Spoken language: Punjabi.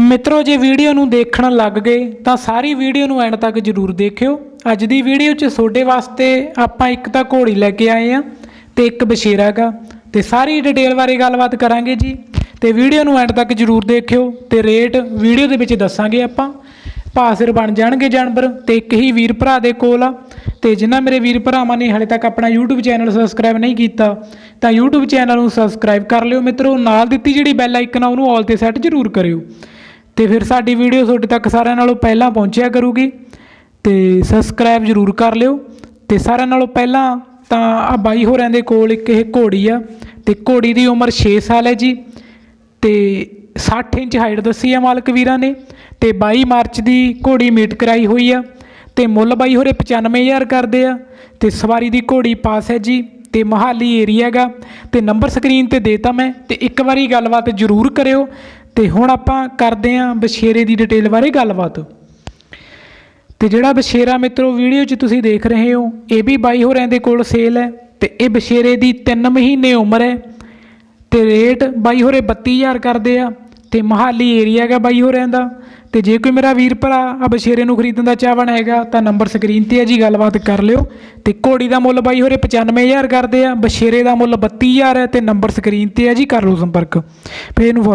ਮਿੱਤਰੋ, ਜੇ ਵੀਡੀਓ ਨੂੰ ਦੇਖਣ ਲੱਗ ਗਏ, ਤਾਂ ਸਾਰੀ ਵੀਡੀਓ ਨੂੰ ਐਂਡ ਤੱਕ ਜਰੂਰ ਦੇਖਿਓ। ਅੱਜ ਦੀ ਵੀਡੀਓ 'ਚ ਤੁਹਾਡੇ ਵਾਸਤੇ ਆਪਾਂ ਇੱਕ ਤਾਂ ਘੋੜੀ ਲੈ ਕੇ ਆਏ ਆ ਤੇ ਇੱਕ ਬਸ਼ੇਰਾ ਗਾ। ਤੇ ਸਾਰੀ ਡਿਟੇਲ ਬਾਰੇ ਗੱਲਬਾਤ ਕਰਾਂਗੇ ਜੀ। ਤੇ ਵੀਡੀਓ ਨੂੰ ਐਂਡ ਤੱਕ ਜਰੂਰ ਦੇਖਿਓ ਤੇ ਰੇਟ ਵੀਡੀਓ ਦੇ ਵਿੱਚ ਦੱਸਾਂਗੇ ਆਪਾਂ। ਭਾਅ ਬਣ ਜਾਣਗੇ ਜਾਨਵਰ ਤੇ ਇੱਕ ਹੀ ਵੀਰ ਭਰਾ ਦੇ ਕੋਲ ਆ। ਤੇ ਜਿਨ੍ਹਾਂ ਮੇਰੇ ਵੀਰ ਭਰਾਵਾਂ ਨੇ ਹਲੇ ਤੱਕ ਆਪਣਾ YouTube ਚੈਨਲ ਸਬਸਕ੍ਰਾਈਬ ਨਹੀਂ ਕੀਤਾ, ਤਾਂ YouTube ਚੈਨਲ ਨੂੰ ਸਬਸਕ੍ਰਾਈਬ ਕਰ ਲਿਓ ਮਿੱਤਰੋ। ਨਾਲ ਦਿੱਤੀ ਜਿਹੜੀ ਬੈਲ ਆਈਕਨ ਆ, ਉਹਨੂੰ ਆਲ ਤੇ ਸੈੱਟ ਜ਼ਰੂਰ ਕਰਿਓ। ਤੇ ਫਿਰ ਸਾਡੀ ਵੀਡੀਓ ਤੁਹਾਡੇ ਤੱਕ ਸਾਰਿਆਂ ਨਾਲੋਂ ਪਹਿਲਾਂ ਪਹੁੰਚਿਆ ਕਰੂਗੀ। ਤੇ ਸਬਸਕ੍ਰਾਈਬ ਜ਼ਰੂਰ ਕਰ ਲਿਓ। ਤੇ ਸਾਰਿਆਂ ਨਾਲੋਂ ਪਹਿਲਾਂ ਤਾਂ ਆ ਬਾਈ ਹੋਰਾਂ ਦੇ ਕੋਲ ਇੱਕ ਇਹ ਘੋੜੀ ਆ। ਤੇ ਘੋੜੀ ਦੀ ਉਮਰ 6 ਸਾਲ ਹੈ ਜੀ। ਤੇ 60 ਇੰਚ ਹਾਈਟ ਦੱਸੀ ਆ ਮਾਲਕ ਵੀਰਾਂ ਨੇ। ਤੇ 22 ਮਾਰਚ ਦੀ ਘੋੜੀ ਮੀਟ ਕਰਾਈ ਹੋਈ ਆ। ਤੇ ਮੁੱਲ ਬਾਈ ਹੋਰੇ 95000 ਕਰਦੇ ਆ। ਤੇ ਸਵਾਰੀ ਦੀ ਘੋੜੀ ਪਾਸ ਹੈ ਜੀ। ਤੇ ਮਹਾਲੀ ਏਰੀਆ ਹੈਗਾ। ਤੇ ਨੰਬਰ ਸਕਰੀਨ ਤੇ ਦੇਤਾ ਮੈਂ। ਤੇ ਇੱਕ ਵਾਰੀ ਗੱਲਬਾਤ ਜ਼ਰੂਰ ਕਰਿਓ। ਤੇ ਹੁਣ ਆਪਾਂ ਕਰਦੇ ਆਂ ਬਸ਼ੇਰੇ ਦੀ ਡਿਟੇਲ ਬਾਰੇ ਗੱਲਬਾਤ। ਤੇ ਜਿਹੜਾ ਬਸ਼ੇਰਾ ਮਿੱਤਰੋ, ਵੀਡੀਓ 'ਚ ਤੁਸੀਂ ਦੇਖ ਰਹੇ ਹੋ, ਇਹ ਵੀ ਬਾਈ ਹੋਰਾਂ ਦੇ ਕੋਲ ਸੇਲ ਹੈ ਤੇ ਇਹ ਬਸ਼ੇਰੇ ਦੀ 3 ਮਹੀਨੇ ਉਮਰ ਹੈ ਤੇ ਰੇਟ ਬਾਈ ਹੋਰੇ 32000 ਕਰਦੇ ਆ ਤੇ ਮਹਾਲੀ ਏਰੀਆ ਹੈਗਾ ਬਾਈ ਹੋਰਿਆਂ ਦਾ। ਤੇ ਜੇ ਕੋਈ ਮੇਰਾ ਵੀਰ ਭਰਾ ਆ ਬਸ਼ੇਰੇ ਨੂੰ ਖਰੀਦਣ ਦਾ ਚਾਹਵਣ ਹੈਗਾ ਤਾਂ ਨੰਬਰ ਸਕਰੀਨ ਤੇ ਹੈ ਜੀ ਗੱਲਬਾਤ ਕਰ ਲਿਓ। ਤੇ ਘੋੜੀ ਦਾ ਮੁੱਲ ਬਾਈ ਹੋਰੇ 95000 ਕਰਦੇ ਆ ਬਸ਼ੇਰੇ ਦਾ ਮੁੱਲ 32000 ਹੈ ਤੇ ਨੰਬਰ ਸਕਰੀਨ ਤੇ ਹੈ ਜੀ, ਕਰ ਲਓ ਸੰਪਰਕ। ਪੇਜ ਨੂੰ follow